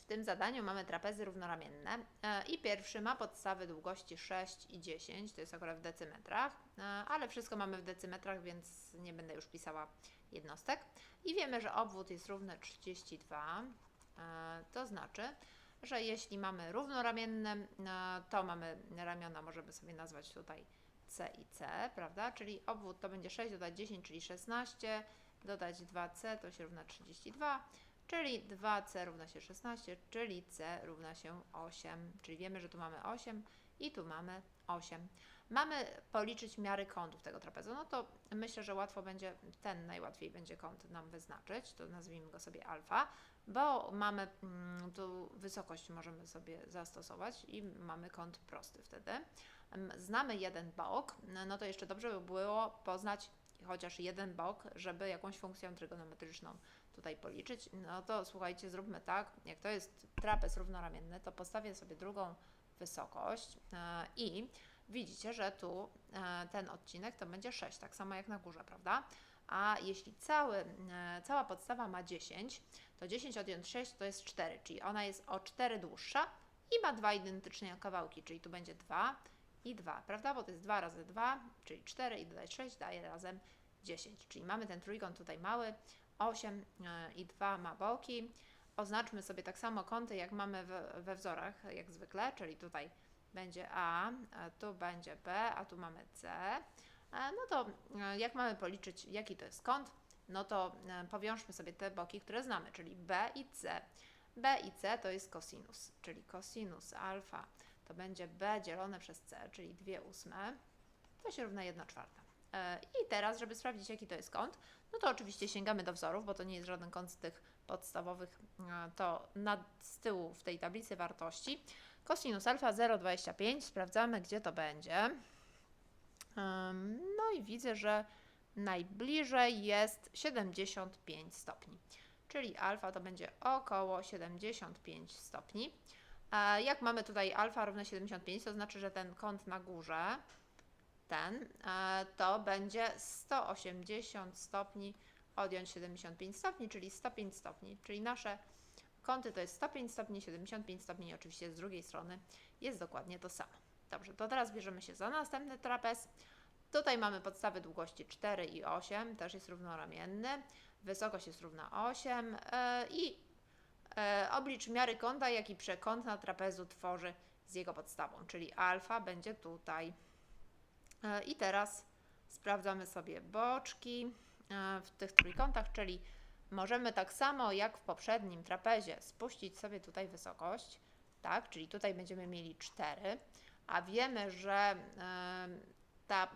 W tym zadaniu mamy trapezy równoramienne e, i pierwszy ma podstawy długości 6 i 10, to jest akurat w decymetrach, e, ale wszystko mamy w decymetrach, więc nie będę już pisała jednostek. I wiemy, że obwód jest równy 32, e, to znaczy, że jeśli mamy równoramienne, to mamy ramiona, możemy sobie nazwać tutaj C i C, prawda? Czyli obwód to będzie 6 dodać 10, czyli 16, dodać 2C to się równa 32, czyli 2C równa się 16, czyli C równa się 8, czyli wiemy, że tu mamy 8 i tu mamy 8. Mamy policzyć miary kątów tego trapezu, no to myślę, że łatwo będzie, ten najłatwiej będzie kąt nam wyznaczyć, to nazwijmy go sobie alfa, bo mamy mm, tu wysokość możemy sobie zastosować i mamy kąt prosty wtedy. Em, Znamy jeden bok, no to jeszcze dobrze by było poznać chociaż jeden bok, żeby jakąś funkcję trygonometryczną tutaj policzyć. No to słuchajcie, zróbmy tak, jak to jest trapez równoramienny, to postawię sobie drugą wysokość e, i widzicie, że tu e, ten odcinek to będzie 6, tak samo jak na górze, prawda? A jeśli cały, e, cała podstawa ma 10, to 10 odjąć 6 to jest 4, czyli ona jest o 4 dłuższa i ma dwa identycznie kawałki, czyli tu będzie 2 i 2, prawda? Bo to jest 2 razy 2, czyli 4 i dodać 6 daje razem 10. Czyli mamy ten trójkąt tutaj mały, 8 e, i 2 ma boki. Oznaczmy sobie tak samo kąty, jak mamy we, wzorach, jak zwykle, czyli tutaj będzie A, tu będzie B, a tu mamy C. E, No to e, jak mamy policzyć, jaki to jest kąt, no to powiążmy sobie te boki, które znamy, czyli B i C. B i C to jest kosinus, czyli kosinus alfa to będzie B dzielone przez C, czyli 2 ósme, to się równa 1 czwarta. E, I teraz, żeby sprawdzić, jaki to jest kąt, no to oczywiście sięgamy do wzorów, bo to nie jest żaden kąt z tych podstawowych, e, to nad, z tyłu w tej tablicy wartości. Kosinus alfa 0,25, sprawdzamy, gdzie to będzie. No i widzę, że najbliżej jest 75 stopni, czyli alfa to będzie około 75 stopni. A jak mamy tutaj alfa równe 75, to znaczy, że ten kąt na górze, ten, e, to będzie 180 stopni odjąć 75 stopni, czyli 105 stopni, czyli nasze kąty to jest 105 stopni, 75 stopni i oczywiście z drugiej strony jest dokładnie to samo. Dobrze, to teraz bierzemy się za następny trapez. Tutaj mamy podstawy długości 4 i 8, też jest równoramienny. Wysokość jest równa 8 e, i e, oblicz miary kąta, jaki przekątna trapezu tworzy z jego podstawą, czyli alfa będzie tutaj. E, I teraz sprawdzamy sobie boczki e, w tych trójkątach, czyli możemy tak samo jak w poprzednim trapezie spuścić sobie tutaj wysokość, tak, czyli tutaj będziemy mieli 4, a wiemy, że e, ta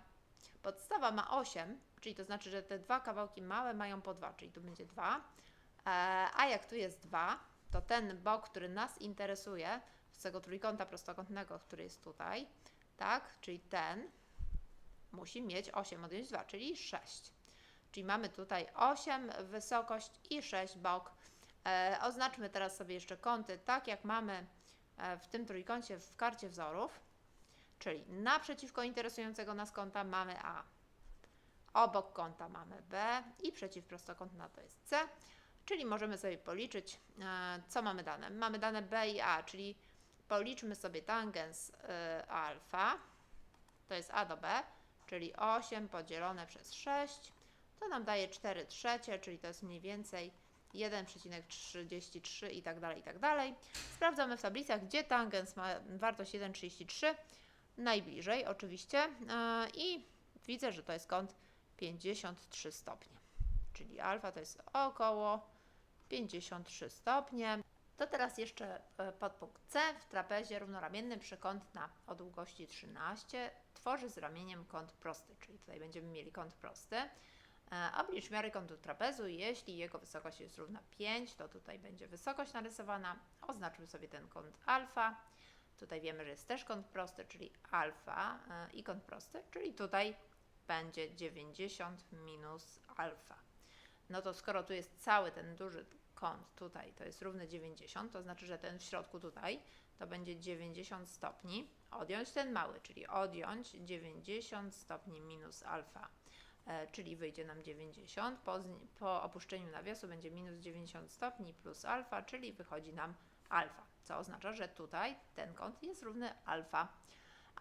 podstawa ma 8, czyli to znaczy, że te dwa kawałki małe mają po 2, czyli tu będzie 2, a jak tu jest 2, to ten bok, który nas interesuje z tego trójkąta prostokątnego, który jest tutaj, tak, czyli ten, musi mieć 8 odjąć 2, czyli 6. Czyli mamy tutaj 8 wysokość i 6 bok. E, oznaczmy teraz sobie jeszcze kąty, tak jak mamy e, w tym trójkącie w karcie wzorów, czyli naprzeciwko interesującego nas kąta mamy A, obok kąta mamy B i przeciwprostokątna to jest C, czyli możemy sobie policzyć, e, co mamy dane. Mamy dane B i A, czyli policzmy sobie tangens e, alfa, to jest A do B, czyli 8 podzielone przez 6, to nam daje 4 trzecie, czyli to jest mniej więcej 1,33 i tak dalej, i tak dalej. Sprawdzamy w tablicach, gdzie tangens ma wartość 1,33, najbliżej oczywiście yy, i widzę, że to jest kąt 53 stopnie, czyli alfa to jest około 53 stopnie. To teraz jeszcze e, podpunkt C w trapezie równoramiennym przekątna o długości 13 tworzy z ramieniem kąt prosty, czyli tutaj będziemy mieli kąt prosty. E, Oblicz miary kątu trapezu, jeśli jego wysokość jest równa 5, to tutaj będzie wysokość narysowana. Oznaczmy sobie ten kąt alfa. Tutaj wiemy, że jest też kąt prosty, czyli alfa e, i kąt prosty, czyli tutaj będzie 90 minus alfa. No to skoro tu jest cały ten duży kąt tutaj, to jest równy 90, to znaczy, że ten w środku tutaj to będzie 90 stopni. Odjąć ten mały, czyli odjąć 90 stopni minus alfa. e, czyli wyjdzie nam 90. Po, po opuszczeniu nawiasu będzie minus 90 stopni plus alfa, czyli wychodzi nam alfa, co oznacza, że tutaj ten kąt jest równy alfa.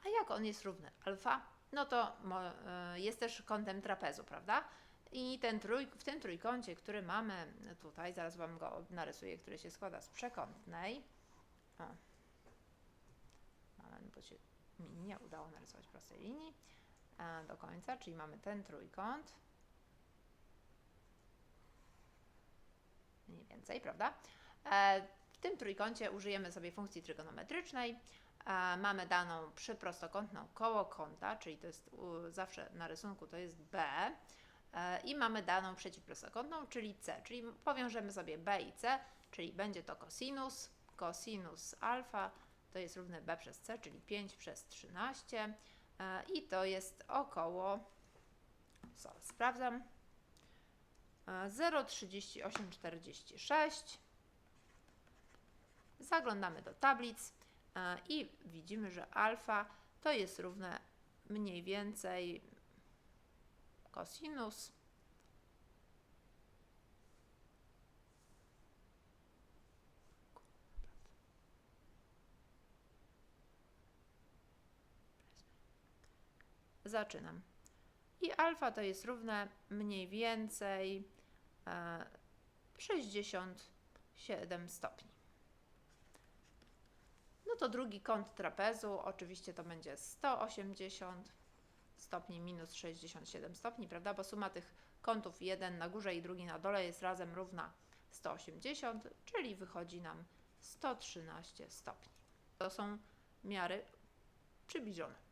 A jak on jest równy alfa, no to e, jest też kątem trapezu, prawda? I ten trój, w tym trójkącie, który mamy tutaj, zaraz Wam go narysuję, który się składa z przekątnej. O. Moment, bo się mi nie udało narysować prostej linii do końca, czyli mamy ten trójkąt. Mniej więcej, prawda? E, w tym trójkącie użyjemy sobie funkcji trygonometrycznej. E, mamy daną przyprostokątną koło kąta, czyli to jest zawsze na rysunku to jest B. E, I mamy daną przeciwprostokątną, czyli C, czyli powiążemy sobie B i C, czyli będzie to cosinus, cosinus alfa to jest równe B przez C, czyli 5 przez 13 e, i to jest około, co, sprawdzam, e, 0,3846. Zaglądamy do tablic e, i widzimy, że alfa to jest równe mniej więcej cosinus Zaczynam. I alfa to jest równe mniej więcej e, 67 stopni. No to drugi kąt trapezu, oczywiście to będzie 180 stopni minus 67 stopni, prawda? Bo suma tych kątów, jeden na górze i drugi na dole, jest razem równa 180, czyli wychodzi nam 113 stopni. To są miary przybliżone.